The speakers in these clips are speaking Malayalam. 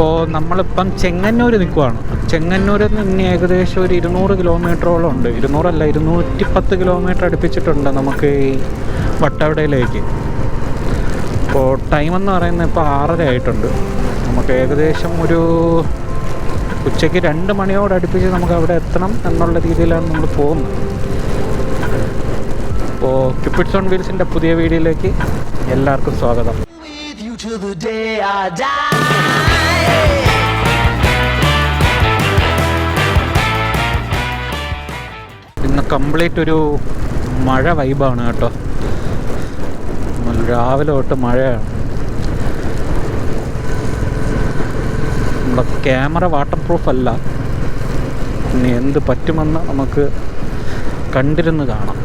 അപ്പോൾ നമ്മളിപ്പം ചെങ്ങന്നൂർ നിൽക്കുവാണ് ചെങ്ങന്നൂരിൽ നിന്ന് ഏകദേശം ഒരു ഇരുന്നൂറ് കിലോമീറ്ററോളം ഉണ്ട്. ഇരുന്നൂറല്ല ഇരുന്നൂറ്റി പത്ത് കിലോമീറ്റർ അടുപ്പിച്ചിട്ടുണ്ട് നമുക്ക് ഈ വട്ടവടയിലേക്ക്. അപ്പോൾ ടൈം എന്ന് പറയുന്നത് ഇപ്പോൾ ആറര ആയിട്ടുണ്ട്. നമുക്ക് ഏകദേശം ഒരു ഉച്ചയ്ക്ക് രണ്ട് മണിയോട് അടുപ്പിച്ച് നമുക്ക് അവിടെ എത്തണം എന്നുള്ള രീതിയിലാണ് നമ്മൾ പോകുന്നത്. അപ്പോൾ ക്യൂപ്പിഡ്സ് ഓൺ വീൽസിന്റെ പുതിയ വീഡിയോയിലേക്ക് എല്ലാവർക്കും സ്വാഗതം. ഇന്ന് കംപ്ലീറ്റ് ഒരു മഴ വൈബാണ് കേട്ടോ. രാവിലെ തൊട്ട് മഴയാണ്. നമ്മുടെ ക്യാമറ വാട്ടർ പ്രൂഫ് അല്ല. ഇനി എന്ത് പറ്റുമെന്ന് നമുക്ക് കണ്ടിരുന്ന് കാണാം.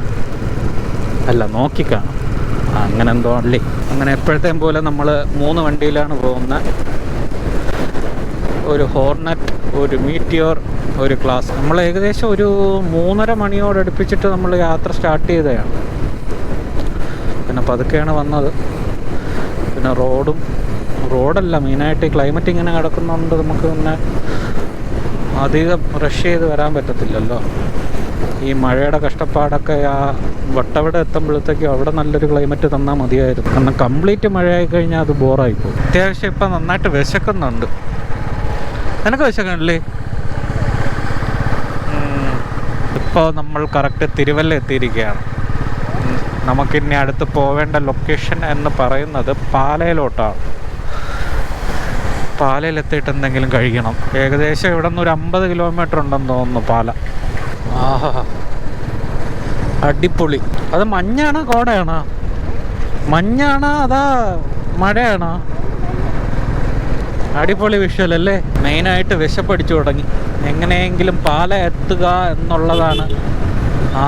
അല്ല നോക്കിക്കാണാം അങ്ങനെ എന്തോ അല്ലേ? അങ്ങനെ എപ്പോഴത്തെയും പോലെ നമ്മൾ മൂന്ന് വണ്ടിയിലാണ് പോകുന്നത്. ഒരു ഹോർണറ്റ് ഒരു മീറ്റിയോർ ഒരു ക്ലാസ്. നമ്മൾ ഏകദേശം ഒരു മൂന്നര മണിയോട് അടുപ്പിച്ചിട്ട് നമ്മൾ യാത്ര സ്റ്റാർട്ട് ചെയ്തതാണ്. പിന്നെ പതുക്കെയാണ് വന്നത്. പിന്നെ റോഡും റോഡല്ല മെയിനായിട്ട് ക്ലൈമറ്റ് ഇങ്ങനെ കിടക്കുന്നതുകൊണ്ട് നമുക്ക് പിന്നെ അധികം റഷ് ചെയ്ത് വരാൻ പറ്റത്തില്ലല്ലോ. ഈ മഴയുടെ കഷ്ടപ്പാടൊക്കെ ആ വട്ടവിടെ എത്തുമ്പോഴത്തേക്കും അവിടെ നല്ലൊരു ക്ലൈമറ്റ് തന്നാൽ മതിയായിരുന്നു. കാരണം കംപ്ലീറ്റ് മഴയായി കഴിഞ്ഞാൽ അത് ബോറായി പോകും. അത്യാവശ്യം ഇപ്പം നന്നായിട്ട് വിശക്കുന്നുണ്ട്. നിനക്ക് വിശക്കണല്ലേ ഇപ്പോൾ നമ്മൾ കറക്റ്റ് തിരുവല്ല എത്തിയിരിക്കുകയാണ്. നമുക്കിനി അടുത്ത് പോവേണ്ട ലൊക്കേഷൻ എന്ന് പറയുന്നത് പാലയിലോട്ടാണ്. പാലയിൽ എത്തിയിട്ട് എന്തെങ്കിലും കഴിക്കണം. ഏകദേശം ഇവിടെ നിന്ന് ഒരു അമ്പത് കിലോമീറ്റർ ഉണ്ടെന്ന് തോന്നുന്നു പാല. ആഹാ. അടിപൊളി. അത് മഞ്ഞാണോ കോടയാണോ? മഞ്ഞാണോ അതാ മഴയാണോ? അടിപൊളി വിഷ്വൽ അല്ലേ? മെയിനായിട്ട് വിശപ്പടിച്ചു തുടങ്ങി. എങ്ങനെയെങ്കിലും പാല എത്തുക എന്നുള്ളതാണ്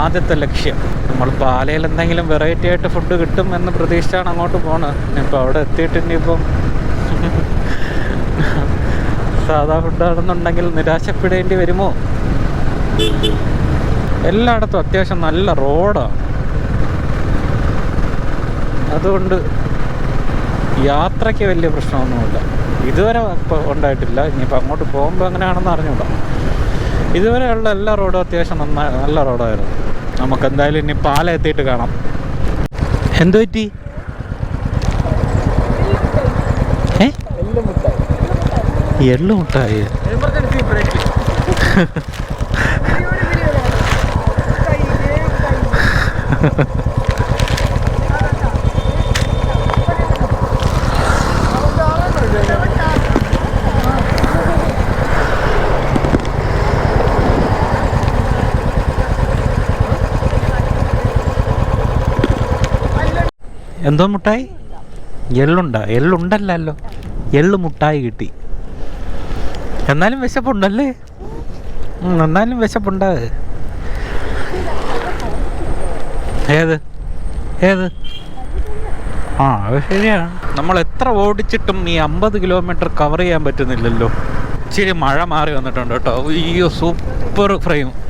ആദ്യത്തെ ലക്ഷ്യം. നമ്മൾ പാലയിൽ എന്തെങ്കിലും വെറൈറ്റി ആയിട്ട് ഫുഡ് കിട്ടും എന്ന് പ്രതീക്ഷിച്ചാണ് അങ്ങോട്ട് പോണത്. ഇപ്പോൾ അവിടെ എത്തിയിട്ട് ഇനിയിപ്പം സാധാ ഫുഡാണെന്നുണ്ടെങ്കിൽ നിരാശപ്പെടേണ്ടി വരുമോ? എല്ലായിടത്തും അത്യാവശ്യം നല്ല റോഡാണ്. അതുകൊണ്ട് യാത്രയ്ക്ക് വലിയ പ്രശ്നമൊന്നുമില്ല. ഇതുവരെ ഉണ്ടായിട്ടില്ല. ഇനിയിപ്പോൾ അങ്ങോട്ട് പോകുമ്പോൾ എങ്ങനെയാണെന്ന് അറിഞ്ഞൂടാ ഇതുവരെയുള്ള എല്ലാ റോഡും അത്യാവശ്യം നന്നായി നല്ല റോഡായിരുന്നു. നമുക്ക് എന്തായാലും ഇനി പാലം എത്തിയിട്ട് കാണാം. എന്തു പറ്റി? എള്ളു മുട്ടായി. എന്തോ മുട്ടായി? എള്ളുണ്ട എള്ളുണ്ടല്ലോ എള്ളു മുട്ടായി കിട്ടി. എന്നാലും വിശപ്പുണ്ടല്ലേ? എന്നാലും വിശപ്പുണ്ട്. ഏത്? ഏത്? ആ അത് ശരിയാണ്. നമ്മൾ എത്ര ഓടിച്ചിട്ടും ഈ അമ്പത് കിലോമീറ്റർ കവർ ചെയ്യാൻ പറ്റുന്നില്ലല്ലോ. ഇച്ചിരി മഴ മാറി വന്നിട്ടുണ്ട് കേട്ടോ. അയ്യോ സൂപ്പർ ഫ്രെയിം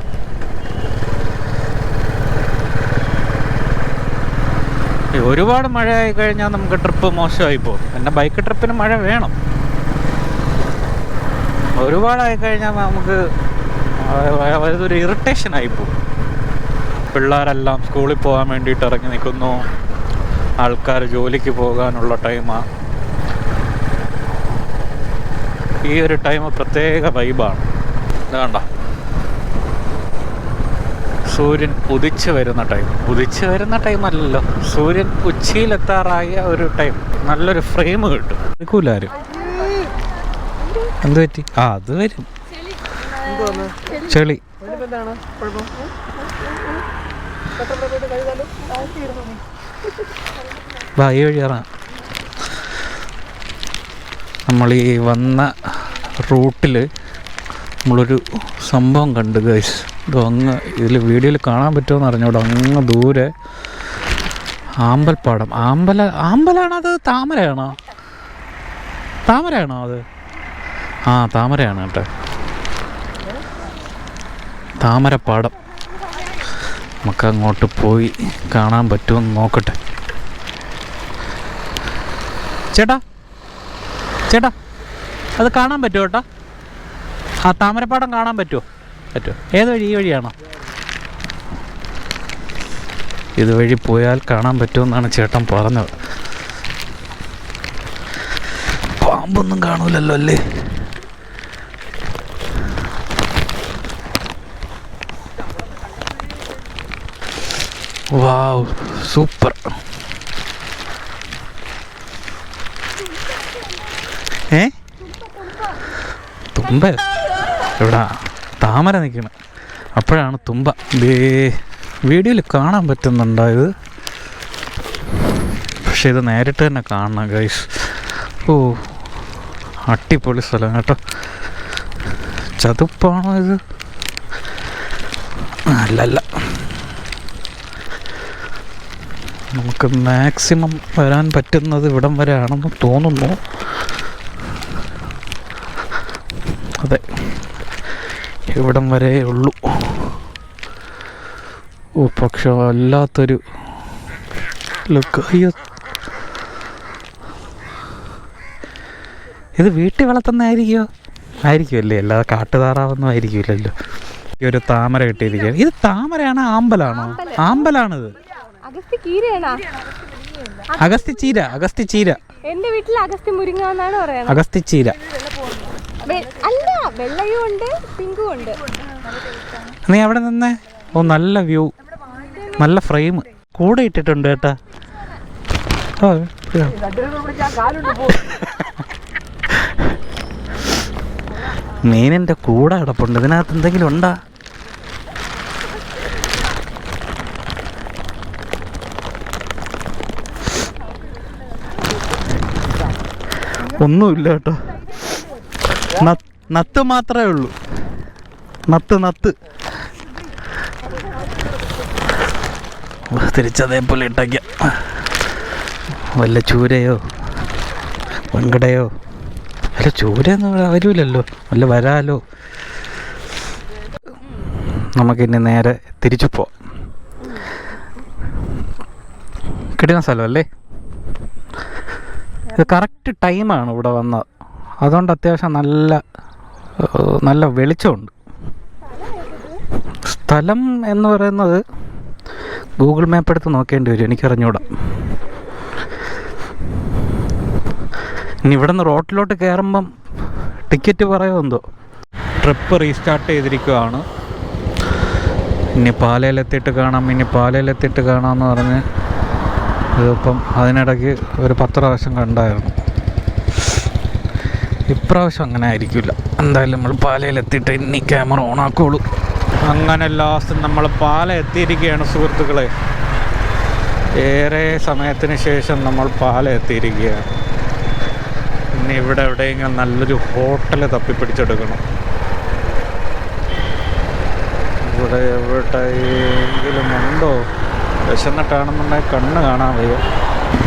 ഒരുപാട് ആയി കഴിഞ്ഞാൽ നമുക്ക് ട്രിപ്പ് മോശമായി പോകും. പിന്നെ ബൈക്ക് ട്രിപ്പിന് മഴ വേണം. ഒരുപാടായി കഴിഞ്ഞാൽ നമുക്ക് അതൊരു ഇറിറ്റേഷൻ ആയി പോകും. പിള്ളേരെല്ലാം സ്കൂളിൽ പോകാൻ വേണ്ടിയിട്ട് ഇറങ്ങി നിൽക്കുന്നു. ആൾക്കാർ ജോലിക്ക് പോകാനുള്ള ടൈമാണ് ഈ ഒരു ടൈം പ്രത്യേക വൈബാണ് വേണ്ട സൂര്യൻ ഉദിച്ചു വരുന്ന ടൈം ഉദിച്ചു വരുന്ന ടൈം അല്ലല്ലോ. സൂര്യൻ ഉച്ചയിലെത്താറായ ഒരു ടൈം നല്ലൊരു ഫ്രെയിം കിട്ടും. നിൽക്കൂലാരും എന്ത് പറ്റി? ആ അത് വരും. ചെളി. വാ ഈ വഴി ഇറങ്ങാം. നമ്മൾ ഈ വന്ന റൂട്ടിൽ നമ്മളൊരു സംഭവം കണ്ടു ഗൈസ് ഇത് അങ്ങ് ഇതിൽ വീഡിയോയിൽ കാണാൻ പറ്റുമോ എന്ന് അറിഞ്ഞോട് അങ്ങ് ദൂരെ. ആമ്പൽപ്പാടം. ആമ്പല ആമ്പലാണോ അത്? താമരയാണോ? താമരയാണോ അത്? ആ താമരയാണ് കേട്ടോ. താമരപ്പാടം. നമുക്ക് അങ്ങോട്ട് പോയി കാണാൻ പറ്റുമെന്ന് നോക്കട്ടെ. ചേട്ടാ ചേട്ടാ അത് കാണാൻ പറ്റുമോ കേട്ടോ ആ താമരപ്പാടം കാണാൻ പറ്റുമോ? പറ്റുമോ? ഏത് വഴി? ഈ വഴിയാണോ? ഇതുവഴി പോയാൽ കാണാൻ പറ്റുമെന്നാണ് ചേട്ടൻ പറഞ്ഞത്. പാമ്പൊന്നും കാണൂലല്ലോ അല്ലേ? Wow super. ഏ? തുമ്പ? എവിടാ? താമര നിൽക്കണം അപ്പോഴാണ് തുമ്പ. വീഡിയോയിൽ കാണാൻ പറ്റുന്നുണ്ടായത് പക്ഷെ ഇത് നേരിട്ട് തന്നെ കാണണം ഗൈസ് ഓ അടിപൊളി സ്ഥലം കേട്ടോ. ചതുപ്പാണോ ഇത്? അല്ലല്ല. നമുക്ക് മാക്സിമം വരാൻ പറ്റുന്നത് ഇവിടം വരെ ആണെന്ന് തോന്നുന്നു. അതെ. ഇവിടം വരെ ഉള്ളൂ. ഓ പക്ഷെ വല്ലാത്തൊരു ലുക്ക് അയ്യോ. ഇത് വീട്ടിൽ വളർത്തുന്നതായിരിക്കുമോ ആയിരിക്കുമല്ലേ അല്ലാതെ കാട്ടുതാറാവൊന്നും ആയിരിക്കില്ലല്ലോ. ഈ ഒരു താമര കിട്ടിയിരിക്കുകയാണ്. ഇത് താമരയാണോ ആമ്പലാണോ? ആമ്പലാണിത്. അഗസ്തി ചീര അഗസ്തി ചീര. എന്റെ വീട്ടിൽ അഗസ്തി മുരിങ്ങ എന്നാണ് അഗസ്തി ചീര. വെള്ളയും ഉണ്ട് പിങ്കും ഉണ്ട്. നീ അവിടെ നിന്നേ? ഓ നല്ല വ്യൂ. നല്ല ഫ്രെയിം കൂടെ ഇട്ടിട്ടുണ്ട് കേട്ടാ. മീനിന്റെ കൂടെ കിടപ്പുണ്ട്. ഇതിനകത്ത് എന്തെങ്കിലും ഉണ്ടാ? ഒന്നുമില്ല കേട്ടോ. നത്ത് മാത്രമേ ഉള്ളൂ. നത്ത് നത്ത്. തിരിച്ചതേപോലെ ഇട്ടയ്ക്ക വല്ല ചൂരയോ? വെങ്കടയോ? വല്ല ചൂരയൊന്നും വരൂലല്ലോ. വല്ല വരാലോ? നമുക്കിനി നേരെ തിരിച്ചു പോവാം. കിട്ടുന്ന സ്ഥലമല്ലേ? ഇത് കറക്റ്റ് ടൈമാണ് ഇവിടെ വന്നത്. അതുകൊണ്ട് അത്യാവശ്യം നല്ല നല്ല വെളിച്ചമുണ്ട്. സ്ഥലം എന്ന് പറയുന്നത് ഗൂഗിൾ മാപ്പ് എടുത്ത് നോക്കേണ്ടി വരും. എനിക്കറിഞ്ഞൂടാ. ഇനി ഇവിടെ നിന്ന് റോട്ടിലോട്ട് കയറുമ്പം ടിക്കറ്റ് പറയുമെന്തോ ട്രിപ്പ് റീസ്റ്റാർട്ട് ചെയ്തിരിക്കുകയാണ്. ഇനി പാലയിലെത്തിയിട്ട് കാണാം. ഇനി പാലയിലെത്തിയിട്ട് കാണാമെന്ന് പറഞ്ഞ് ഇതിപ്പം അതിനിടയ്ക്ക് ഒരു പത്ത് പ്രാവശ്യം കണ്ടായിരുന്നു. ഇപ്രാവശ്യം അങ്ങനെ ആയിരിക്കില്ല. എന്തായാലും നമ്മൾ പാലയിലെത്തിയിട്ട് ഇനി ക്യാമറ ഓൺ ആക്കുള്ളൂ. അങ്ങനെ ലാസ്റ്റ് നമ്മൾ പാല എത്തിയിരിക്കുകയാണ് സുഹൃത്തുക്കളെ. ഏറെ സമയത്തിന് ശേഷം നമ്മൾ പാല എത്തിയിരിക്കുകയാണ് ഇനി ഇവിടെ എവിടെയെങ്കിലും നല്ലൊരു ഹോട്ടൽ തപ്പിപ്പിടിച്ചെടുക്കണം. ഇവിടെ എവിടെയെങ്കിലും ഉണ്ടോ? വിശന്നിട്ടാണെന്നുണ്ടെങ്കിൽ കണ്ണ് കാണാൻ വയ്യ.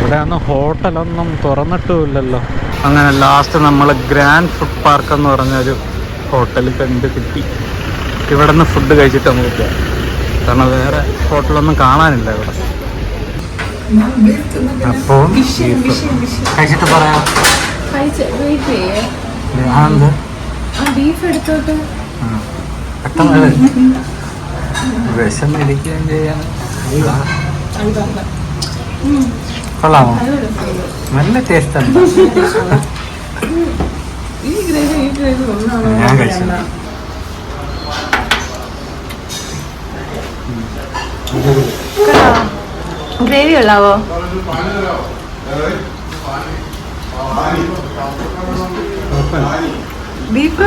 ഇവിടെ അന്ന് ഹോട്ടലൊന്നും തുറന്നിട്ടുമില്ലല്ലോ. അങ്ങനെ ലാസ്റ്റ് നമ്മൾ ഗ്രാൻഡ് ഫുഡ് പാർക്ക് എന്ന് പറഞ്ഞൊരു ഹോട്ടൽ കണ്ട് കിട്ടി. ഇവിടെ നിന്ന് ഫുഡ് കഴിച്ചിട്ട് നമുക്ക് പോകാം കാരണം വേറെ ഹോട്ടലൊന്നും കാണാനില്ല ഇവിടെ. അപ്പോൾ കഴിച്ചിട്ട് പറയാം. ബീഫ് എടുത്തോട്ട്. പെട്ടെന്ന് വിശന്നിരിക്കുകയും ചെയ്യാൻ കൊള്ളാമോ? നല്ല ടേസ്റ്റ് ഉണ്ട്? ഞാൻ കഴിച്ചു. ഗ്രേവി ഉള്ളാവോ? ബീഫ്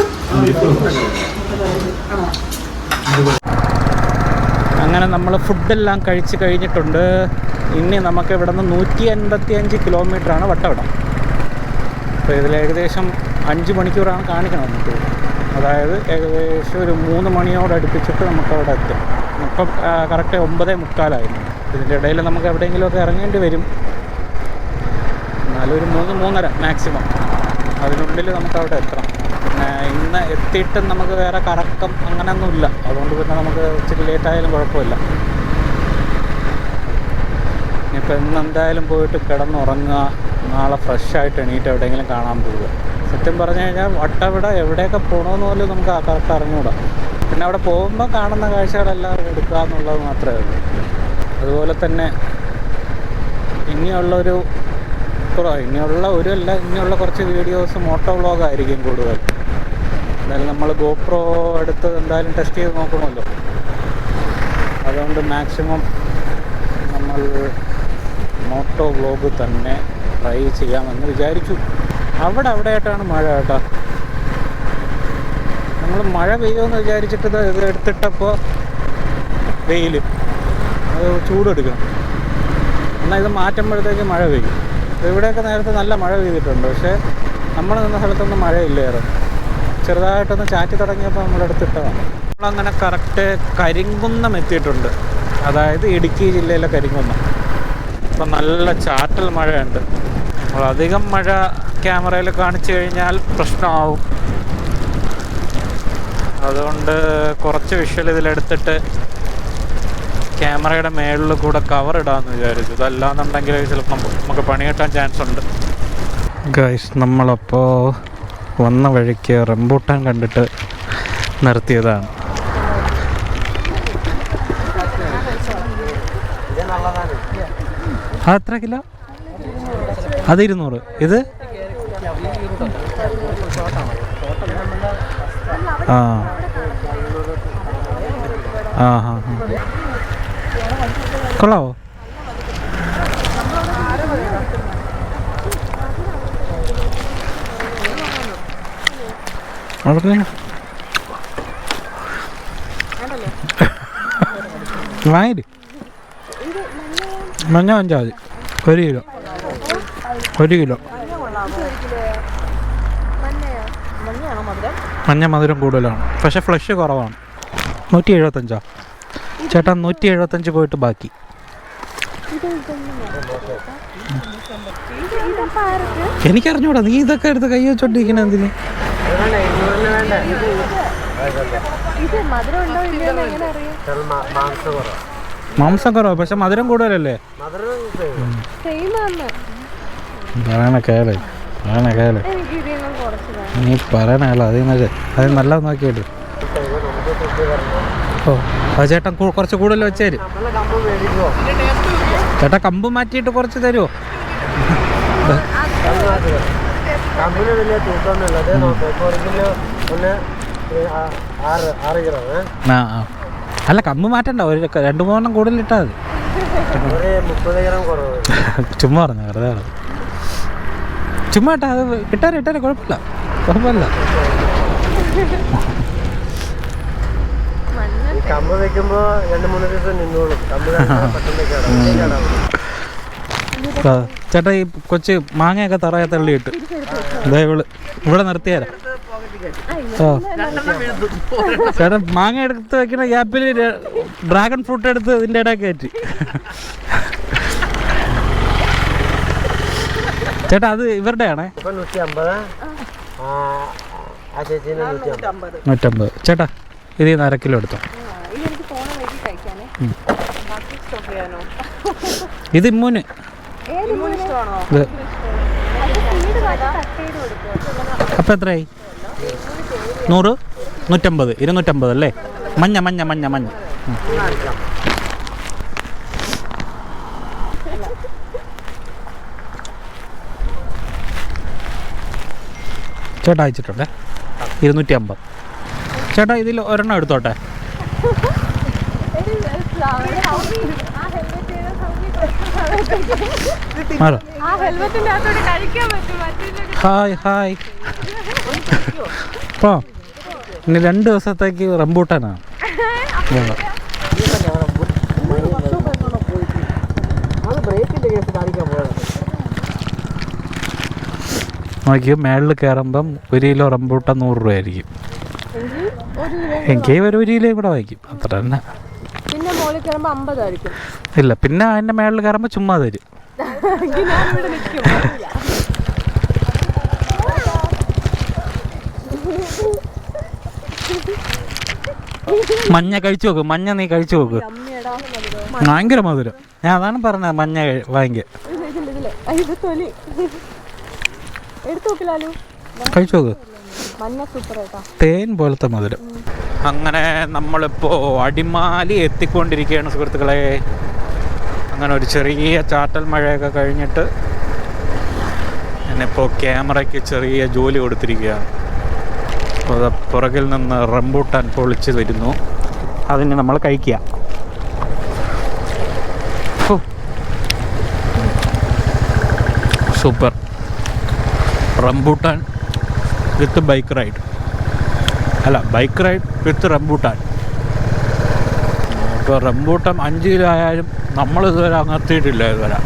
അങ്ങനെ നമ്മൾ ഫുഡെല്ലാം കഴിച്ച് കഴിഞ്ഞിട്ടുണ്ട്. ഇനി നമുക്ക് ഇവിടെ നിന്ന് നൂറ്റി അൻപത്തി അഞ്ച് കിലോമീറ്ററാണ് വട്ടവിടം. അപ്പോൾ ഇതിൽ ഏകദേശം അഞ്ച് മണിക്കൂറാണ് കാണിക്കണം നമുക്ക് അതായത് ഏകദേശം ഒരു മൂന്ന് മണിയോട് അടുപ്പിച്ചിട്ട് നമുക്ക് അവിടെ എത്തും. ഇപ്പം കറക്റ്റ് ഒമ്പതേ മുക്കാലായിരുന്നു. ഇതിന്റെ ഇടയിൽ നമുക്ക് എവിടെയെങ്കിലുമൊക്കെ ഇറങ്ങേണ്ടി വരും. എന്നാലും ഒരു മൂന്ന് മൂന്നര മാക്സിമം. അതിനുള്ളിൽ നമുക്ക് അവിടെ എത്തണം. ഇന്ന് എത്തിയിട്ടും നമുക്ക് വേറെ കറക്കം അങ്ങനെയൊന്നുമില്ല. അതുകൊണ്ട് പിന്നെ നമുക്ക് ഇച്ചിരി ലേറ്റ് ആയാലും കുഴപ്പമില്ല. ഇനിയിപ്പോൾ ഇന്ന് എന്തായാലും പോയിട്ട് കിടന്നുറങ്ങുക. നാളെ ഫ്രഷായിട്ട് എണീറ്റ് എവിടെയെങ്കിലും കാണാൻ പോവുക. സത്യം പറഞ്ഞു കഴിഞ്ഞാൽ വട്ടവിടെ എവിടെയൊക്കെ പോകണമെന്ന് പോലും നമുക്ക് ആ കറക്റ്റ് അറിഞ്ഞുകൂടാ പിന്നെ അവിടെ പോകുമ്പോൾ കാണുന്ന കാഴ്ചകളെല്ലാം എടുക്കുക എന്നുള്ളത് മാത്രമേ ഉള്ളൂ. അതുപോലെ തന്നെ ഇനിയുള്ളൊരു കുറവ് ഇനിയുള്ള ഒരു അല്ല ഇനിയുള്ള കുറച്ച് വീഡിയോസ് മോട്ടോ വ്ളോഗായിരിക്കും കൂടുതൽ. എന്തായാലും നമ്മൾ ഗോപ്രോ എടുത്ത് എന്തായാലും ടെസ്റ്റ് ചെയ്ത് നോക്കണമല്ലോ. അതുകൊണ്ട് മാക്സിമം നമ്മൾ മോട്ടോ വ്ലോഗ് തന്നെ ട്രൈ ചെയ്യാമെന്ന് വിചാരിച്ചു. അവിടെ അവിടെ ആയിട്ടാണ് മഴ കേട്ടോ. നമ്മൾ മഴ പെയ്യുമെന്ന് വിചാരിച്ചിട്ട് ഇത് എടുത്തിട്ടപ്പോൾ വെയിൽ അത് ചൂടെടുക്കണം. എന്നാൽ ഇത് മാറ്റുമ്പോഴത്തേക്ക് മഴ പെയ്യും. ഇവിടെയൊക്കെ നേരത്തെ നല്ല മഴ പെയ്തിട്ടുണ്ട്. പക്ഷേ നമ്മൾ നിന്ന സ്ഥലത്തൊന്നും മഴയില്ലായിരുന്നു. ചെറുതായിട്ടൊന്ന് ചാറ്റി തുടങ്ങിയപ്പോൾ നമ്മളെടുത്തിട്ടതാണ് നമ്മളങ്ങനെ കറക്റ്റ് കരിങ്കുന്നം എത്തിയിട്ടുണ്ട്. അതായത് ഇടുക്കി ജില്ലയിലെ കരിങ്കുന്നം. ഇപ്പം നല്ല ചാറ്റൽ മഴയുണ്ട്. അധികം മഴ ക്യാമറയിൽ കാണിച്ചു കഴിഞ്ഞാൽ പ്രശ്നമാവും. അതുകൊണ്ട് കുറച്ച് വിഷ്വൽ ഇതിലെടുത്തിട്ട് ക്യാമറയുടെ മേളിൽ കൂടെ കവർ ഇടാമെന്ന് വിചാരിച്ചു. ഇതല്ലാന്നുണ്ടെങ്കിൽ ചിലപ്പോൾ നമുക്ക് പണി കിട്ടാൻ ചാൻസ് ഉണ്ട്. ഗൈസ് നമ്മളപ്പോൾ വന്ന വഴിക്ക് റംബൂട്ടാൻ കണ്ടിട്ട് നിർത്തിയതാണ്. അതെത്ര കിലോ? അത് ഇരുന്നൂറ്. ഇത്? ആ. ആ ഹാ ഹാ കൊള്ളാവോ? അവിടെ വാങ്ങിട് മഞ്ഞ അഞ്ചാ മതി. ഒരു കിലോ. ഒരു കിലോ. മഞ്ഞ മധുരം കൂടുതലാണ്. പക്ഷെ ഫ്ലഷ് കുറവാണ്. നൂറ്റി എഴുപത്തഞ്ചാ ചേട്ടാ നൂറ്റി എഴുപത്തഞ്ച് പോയിട്ട് ബാക്കി. എനിക്കറിഞ്ഞൂടാ നീ ഇതൊക്കെ എടുത്ത് കൈ വെച്ചോണ്ടിരിക്കണ എന്തിന് ഇത് മധുരം ഉണ്ടോ ഇല്ലയോ എന്ന് എങ്ങനെ അറിയാം മാംസം കുറവാ പക്ഷെ മധുരം കൂടുതലല്ലേ? സെയിം ആണ് പറയണ കേളെ പറയണ കേളെ. നീ പറയണ കേള അത് മതി. അത് നല്ല നോക്കിയിട്ട്. ഓ അത് ചേട്ടൻ കുറച്ച് കൂടുതൽ വെച്ചേരും. ചേട്ടാ കമ്പ് മാറ്റിയിട്ട് കുറച്ച് തരുമോ കമ്പിന് വലിയ തൂക്കമൊന്നുമില്ല. അതേ നോക്കാം ഇപ്പോൾ ഒരു ഒന്ന് അല്ല കമ്പ് മാറ്റണ്ട. ഒരു രണ്ട് മൂന്നെണ്ണം കൂടുതൽ ഇട്ടാൽ മതി. ഒരു മുപ്പത് ഗ്രാം കുറവ് ചുമ്മാ പറഞ്ഞു വെറുതെ പറഞ്ഞു. ചുമ്മാ ഇട്ടാ അത് ഇട്ടാരെ ഇട്ടാരെ കുഴപ്പമില്ല. കുഴപ്പമില്ല. കമ്പ് വെക്കുമ്പോ രണ്ട് മൂന്ന് ദിവസം നിന്നോളും. കമ്പ് പെട്ടെന്ന് ചേട്ടാ ഈ കൊച്ച് മാങ്ങയൊക്കെ തറയെ തള്ളിയിട്ട്. ഇട്ട് ഇവൾ ഇവിടെ നിർത്തിയാലോ ചേട്ടൻ ചേട്ടാ മാങ്ങ എടുത്ത് വെക്കുന്ന ഗ്യാപ്പിൽ ഡ്രാഗൺ ഫ്രൂട്ട് എടുത്ത് ഇതിന്റെ ഇടയിൽ കയറ്റി. ചേട്ടാ അത് ഇവരുടെ ആണേ? നൂറ്റമ്പത്. ചേട്ടാ ഇത് ഈ അര കിലോ എടുത്തോ. ഇത് ഇമ്മൂന്. അപ്പം എത്രയായി? നൂറ്? നൂറ്റമ്പത്. ഇരുന്നൂറ്റമ്പത് അല്ലേ? മഞ്ഞ മഞ്ഞ മഞ്ഞ മഞ്ഞ. ചേട്ടാ അയച്ചിട്ടുണ്ട്. ഇരുന്നൂറ്റി അമ്പത് ചേട്ടാ ഇതിൽ ഒരെണ്ണം എടുത്തോട്ടെ? Hi hi. പോ. ഇനി രണ്ട് ദിവസത്തേക്ക് റംബൂട്ടാനാണ് നോക്കിയോ മേളിൽ കയറുമ്പം ഒരു കിലോ റംബൂട്ട നൂറ് രൂപയായിരിക്കും. എനിക്ക് ഒരു ഒരു കിലോ ഇവിടെ വായിക്കും അത്ര തന്നെ. കയറുമ്പോ അമ്പതായിരിക്കും. ഇല്ല പിന്നെ അതിന്റെ മേളിൽ കയറുമ്പോൾ ചുമ്മാ തരും. ഞാനിവിടെ നിൽക്കും. മഞ്ഞ കഴിച്ചു നോക്ക് മഞ്ഞ നീ കഴിച്ചു നോക്ക്. ഭയങ്കര മധുരം. ഞാൻ അതാണ് പറഞ്ഞത് മഞ്ഞ ഭയങ്കര കഴിച്ചു നോക്ക്. തേൻ പോലത്തെ മധുരം. അങ്ങനെ നമ്മളിപ്പോൾ അടിമാലി എത്തിക്കൊണ്ടിരിക്കുകയാണ് സുഹൃത്തുക്കളെ. അങ്ങനെ ഒരു ചെറിയ ചാറ്റൽ മഴയൊക്കെ കഴിഞ്ഞിട്ട് എന്നിപ്പോൾ ക്യാമറയ്ക്ക് ചെറിയ ജോലി കൊടുത്തിരിക്കുകയാണ്. അപ്പോൾ പുറകിൽ നിന്ന് റംബൂട്ടാൻ പൊളിച്ച് വരുന്നു. അതിന് നമ്മൾ കഴിക്കുക. Super. Rambutan with bike ride. അല്ല ബൈക്ക് റൈഡ് വിത്ത് റംബൂട്ടാൻ. ഇപ്പോൾ റംബൂട്ടാൻ അഞ്ച് കിലോ ആയാലും നമ്മൾ ഇതുവരെ അങ്ങെത്തിയിട്ടില്ല ഇതുവരെ.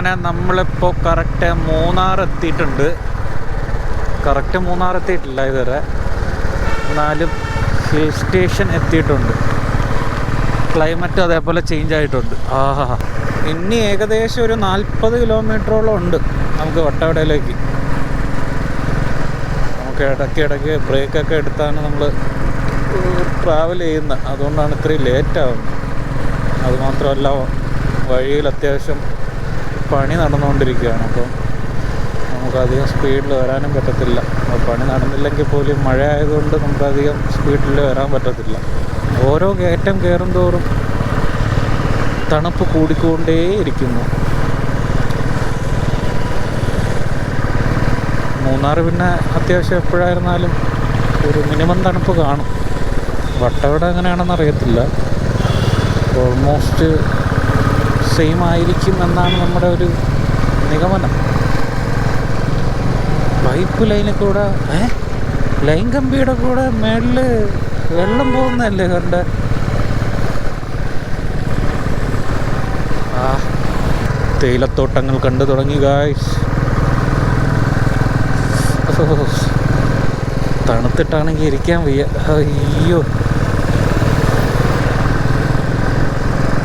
അങ്ങനെ നമ്മളിപ്പോൾ കറക്റ്റ് മൂന്നാർ എത്തിയിട്ടുണ്ട് കറക്റ്റ് മൂന്നാർ എത്തിയിട്ടില്ല ഇതുവരെ. എന്നാലും ഹിൽ സ്റ്റേഷൻ എത്തിയിട്ടുണ്ട്. ക്ലൈമറ്റ് അതേപോലെ ചേഞ്ച് ആയിട്ടുണ്ട്. ആഹാ. ഇനി ഏകദേശം ഒരു നാൽപ്പത് കിലോമീറ്ററോളം ഉണ്ട് നമുക്ക് വട്ടവടയിലേക്ക്. നമുക്ക് ഇടയ്ക്ക് ഇടയ്ക്ക് ബ്രേക്കൊക്കെ എടുത്താണ് നമ്മൾ ട്രാവൽ ചെയ്യുന്നത്. അതുകൊണ്ടാണ് ഇത്രയും ലേറ്റ് ആവുന്നത്. അതുമാത്രമല്ല വഴിയിൽ അത്യാവശ്യം പണി നടന്നുകൊണ്ടിരിക്കുകയാണ്. അപ്പോൾ നമുക്കധികം സ്പീഡിൽ വരാനും പറ്റത്തില്ല. പണി നടന്നില്ലെങ്കിൽ പോലും മഴ ആയതുകൊണ്ട് നമുക്കധികം സ്പീഡിൽ വരാൻ പറ്റത്തില്ല. ഓരോ കയറ്റം കയറും തോറും തണുപ്പ് കൂടിക്കൊണ്ടേയിരിക്കുന്നു. മൂന്നാർ പിന്നെ അത്യാവശ്യം എപ്പോഴായിരുന്നാലും ഒരു മിനിമം തണുപ്പ് കാണും. വട്ടവിടെ എങ്ങനെയാണെന്ന് അറിയത്തില്ല. ഓൾമോസ്റ്റ് സെയിം ആയിരിക്കും എന്നാണ് നമ്മുടെ ഒരു നിഗമനം. പൈപ്പ് ലൈനിൽ കൂടെ ഏ? ലൈൻ കമ്പിയുടെ കൂടെ മേളിൽ വെള്ളം പോകുന്നതല്ലേ കണ്ട? ആ തേയിലത്തോട്ടങ്ങൾ കണ്ടു തുടങ്ങി ഗായ്സ് തണുത്തിട്ടാണെങ്കിൽ ഇരിക്കാൻ വയ്യ. അയ്യോ.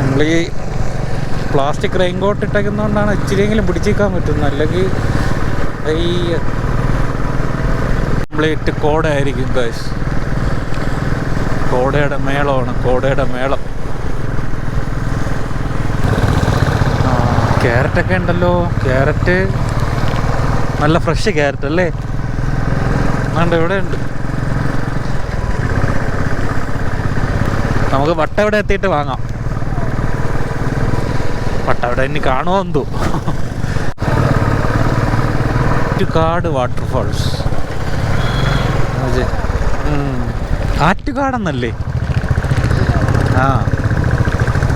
നമ്മൾ ഈ പ്ലാസ്റ്റിക് റെയിൻ കോട്ട് ഇട്ടേക്കുന്നതുകൊണ്ടാണ് ഇച്ചിരിയെങ്കിലും പിടിച്ചേക്കാൻ പറ്റുന്നത്. അല്ലെങ്കിൽ ഈ കംപ്ലീറ്റ് കോടയായിരിക്കും ഗൈസ് കോടയുടെ മേളമാണ് കോടയുടെ മേളം. ക്യാരറ്റൊക്കെ ഉണ്ടല്ലോ. ക്യാരറ്റ് നല്ല ഫ്രഷ് ക്യാരറ്റ് അല്ലേ? അതുകൊണ്ട് ഇവിടെ ഉണ്ട്. നമുക്ക് വട്ട ഇവിടെ എത്തിയിട്ട് വാങ്ങാം. വട്ട അവിടെ ഇനി കാണുമോ എന്തോ. ആറ്റുകാട് വാട്ടർഫാൾസ്. ആറ്റുകാടെന്നല്ലേ? ആ.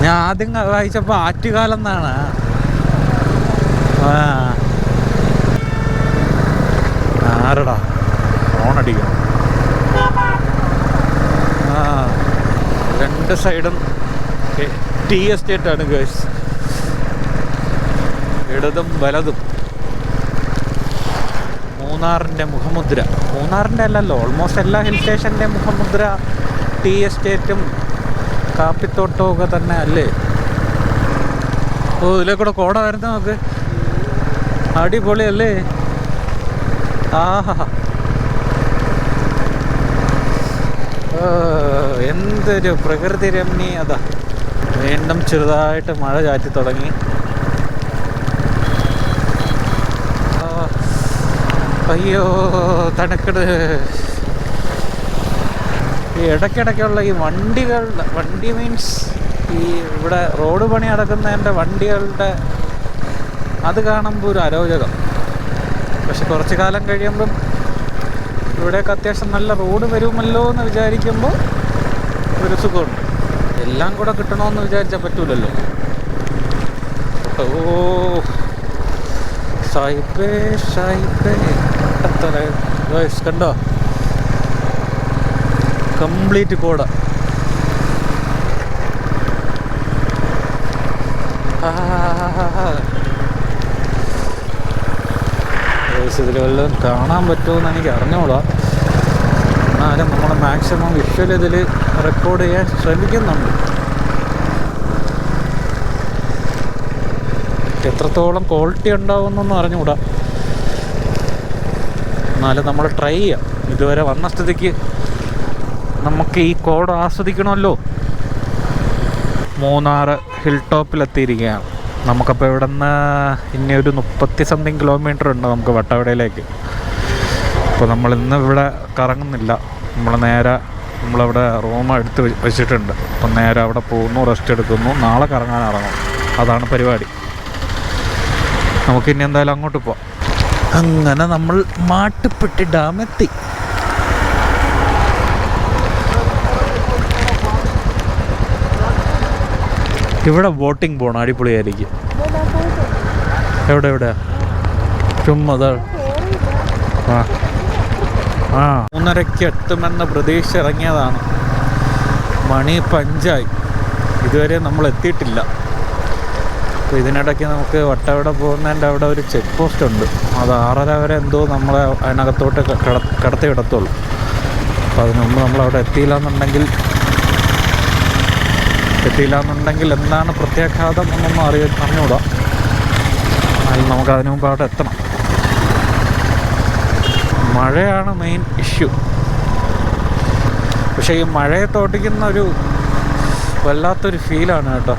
ഞാൻ ആദ്യം വായിച്ചപ്പോൾ ആറ്റുകാലെന്നാണ്. ആരടാ? ഫോണടിക്കണം രണ്ട് സൈഡും ടീ എസ്റ്റേറ്റാണ് ഗേഴ്സ് ഇടതും വലതും. മൂന്നാറിന്റെ മുഖമുദ്ര. മൂന്നാറിന്റെ അല്ലല്ലോ ഓൾമോസ്റ്റ് എല്ലാ ഹിൽ സ്റ്റേഷന്റെ മുഖമുദ്ര ടീ എസ്റ്റേറ്റും കാപ്പിത്തോട്ടവും ഒക്കെ തന്നെ അല്ലേ? ഓ ഇതിലേക്കൂടെ കോട വരുന്ന നമുക്ക്. അടിപൊളിയല്ലേ? ആഹാ. എന്തൊരു പ്രകൃതി രമണീയത. വീണ്ടും ചെറുതായിട്ട് മഴ ചാറ്റി തുടങ്ങി. അയ്യോ തണുക്കട്. ഈ ഇടയ്ക്കിടയ്ക്കുള്ള ഈ വണ്ടികളുടെ വണ്ടി മീൻസ് ഈ ഇവിടെ റോഡ് പണി നടക്കുന്നതിന്റെ വണ്ടികളുടെ അത് കാണുമ്പോൾ ഒരു അരോചകം. പക്ഷെ കുറച്ച് കാലം കഴിയുമ്പം ഇവിടെയൊക്കെ അത്യാവശ്യം നല്ല റോഡ് വരുമല്ലോ എന്ന് വിചാരിക്കുമ്പോൾ ഒരു സുഖമുണ്ട്. എല്ലാം കൂടെ കിട്ടണമെന്ന് വിചാരിച്ചാൽ പറ്റൂലല്ലോ. ഓ സായിപ്പേ സായിപ്പേ. ഗൈസ് കണ്ടോ? കംപ്ലീറ്റ് കോട. ഇതിൽ വല്ലതും കാണാൻ പറ്റുമെന്ന് എനിക്ക് അറിഞ്ഞോളാം എന്നാലും നമ്മൾ മാക്സിമം വിഷ്വൽ ഇതിൽ റെക്കോർഡ് ചെയ്യാൻ ശ്രമിക്കുന്നുണ്ട്. എത്രത്തോളം ക്വാളിറ്റി ഉണ്ടാവുമെന്നൊന്നും അറിഞ്ഞുകൂടാ എന്നാലും നമ്മൾ ട്രൈ ചെയ്യാം. ഇതുവരെ വന്ന സ്ഥിതിക്ക് നമുക്ക് ഈ കോഡ് ആസ്വദിക്കണമല്ലോ. മൂന്നാർ ഹിൽ ടോപ്പിലെത്തിയിരിക്കുകയാണ് നമുക്കപ്പോൾ ഇവിടെ നിന്ന് ഇനി ഒരു മുപ്പത്തി സംതിങ് കിലോമീറ്റർ ഉണ്ട് നമുക്ക് വട്ടവടയിലേക്ക്. അപ്പോൾ നമ്മൾ ഇന്ന് ഇവിടെ കറങ്ങുന്നില്ല. നമ്മൾ നേരെ നമ്മളവിടെ റൂം എടുത്ത് വെച്ചിട്ടുണ്ട്. അപ്പം നേരെ അവിടെ പോകുന്നു റെസ്റ്റ് എടുക്കുന്നു. നാളെ കറങ്ങാൻ ഇറങ്ങും. അതാണ് പരിപാടി. നമുക്കിനി എന്തായാലും അങ്ങോട്ട് പോവാം. അങ്ങനെ നമ്മൾ മാട്ടുപ്പെട്ടി ഡാം എത്തി ഇവിടെ ബോട്ടിംഗ് പോകണം അടിപൊളിയായിരിക്കും. എവിടെ എവിടെ? ചുമ്മാ ആ. ആ. എത്തുമെന്ന പ്രതീക്ഷ ഇറങ്ങിയതാണ്. മണി പഞ്ചായി. ഇതുവരെ നമ്മൾ എത്തിയിട്ടില്ല. അപ്പോൾ ഇതിനിടയ്ക്ക് നമുക്ക് വട്ടവട പോകുന്നതിന്റെ അവിടെ ഒരു ചെക്ക് പോസ്റ്റ് ഉണ്ട്. അത് ആറര വരെ എന്തോ നമ്മളെ അതിനകത്തോട്ട് കടത്തി വിടത്തുള്ളൂ. അപ്പോൾ അതിന് മുമ്പ് നമ്മളവിടെ എത്തിയില്ല എന്നുണ്ടെങ്കിൽ എത്തിയില്ല എന്നുണ്ടെങ്കിൽ എന്താണ് പ്രത്യാഘാതം എന്നൊന്നും അറിയ അറിഞ്ഞുകൂടാ അതിൽ നമുക്ക് അതിനു മുമ്പ് അവിടെ എത്തണം. മഴയാണ് മെയിൻ ഇഷ്യൂ പക്ഷേ ഈ മഴയെ തോട്ടിക്കുന്ന ഒരു വല്ലാത്തൊരു ഫീലാണ് കേട്ടോ.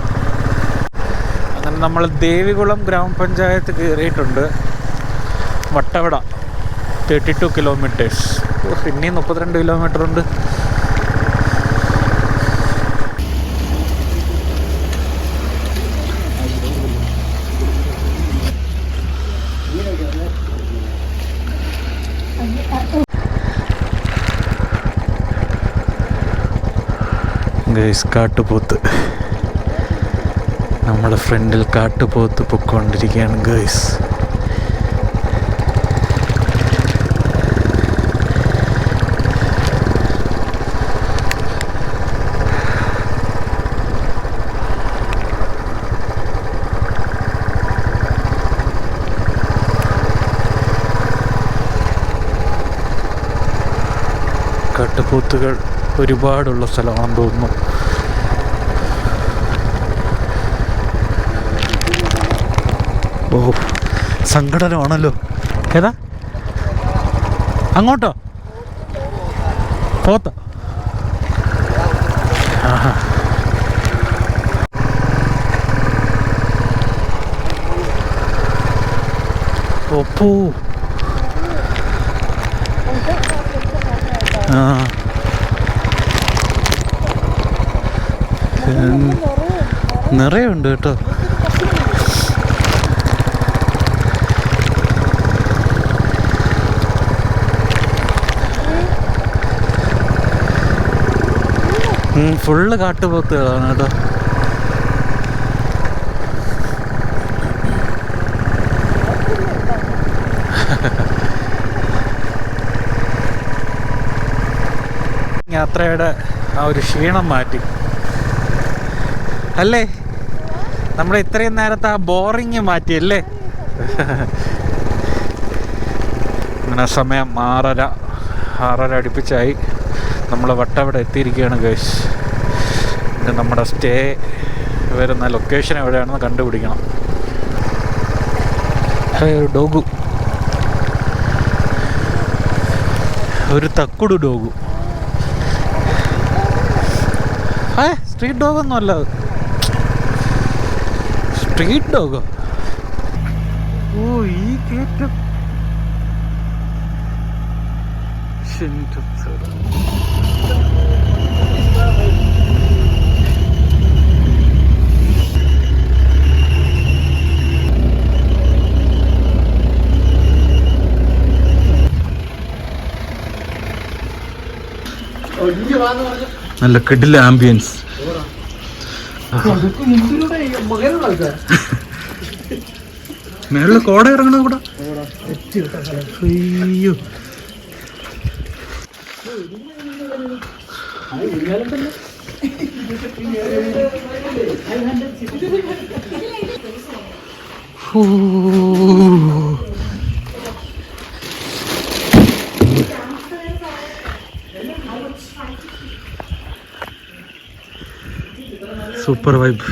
അങ്ങനെ നമ്മൾ ദേവികുളം ഗ്രാമപഞ്ചായത്ത് കയറിയിട്ടുണ്ട്. വട്ടവട തേർട്ടി ടു കിലോമീറ്റേഴ്സ് പിന്നെയും മുപ്പത്തിരണ്ട് കിലോമീറ്റർ ഉണ്ട്. ഗൈസ് കാട്ടുപോത്ത്. നമ്മുടെ ഫ്രണ്ടിൽ കാട്ടുപോത്ത് പൊക്കോണ്ടിരിക്കുകയാണ് ഗേഴ്സ് കാട്ടുപോത്തുകൾ ഒരുപാടുള്ള സ്ഥലമാണെന്ന് തോന്നുന്നു. ഓ സങ്കടനമാണല്ലോ ഏതാ? അങ്ങോട്ടോ? പോത്ത. ഒപ്പൂ ആ. ഉണ്ട് കേട്ടോ. ഫുള്ള് കാട്ടുപോത്തുകളാണ് കേട്ടോ. യാത്രയുടെ ആ ഒരു ക്ഷീണം മാറ്റി. അല്ലേ? നമ്മുടെ ഇത്രയും നേരത്തെ ആ ബോറിങ് മാറ്റിയല്ലേ അങ്ങനെ സമയം ആറര ആറര അടുപ്പിച്ചായി. നമ്മൾ വട്ടവിടെ എത്തിയിരിക്കുകയാണ് ഗേഷ് നമ്മുടെ സ്റ്റേ വരുന്ന ലൊക്കേഷൻ എവിടെയാണെന്ന് കണ്ടുപിടിക്കണം. ഒരു ഡോഗു. ഒരു തക്കുടു ഡോഗു. ഏ സ്ട്രീറ്റ് ഡോഗൊന്നും അല്ല സ്ട്രീറ്റ് ഡോഗോ ഓ ഈ കയറ്റം നല്ല കിടില ആംബിയൻസ് മേളിൽ കോട ഇറങ്ങണ കൂടെ അയ്യോ. ഓ. Super vibe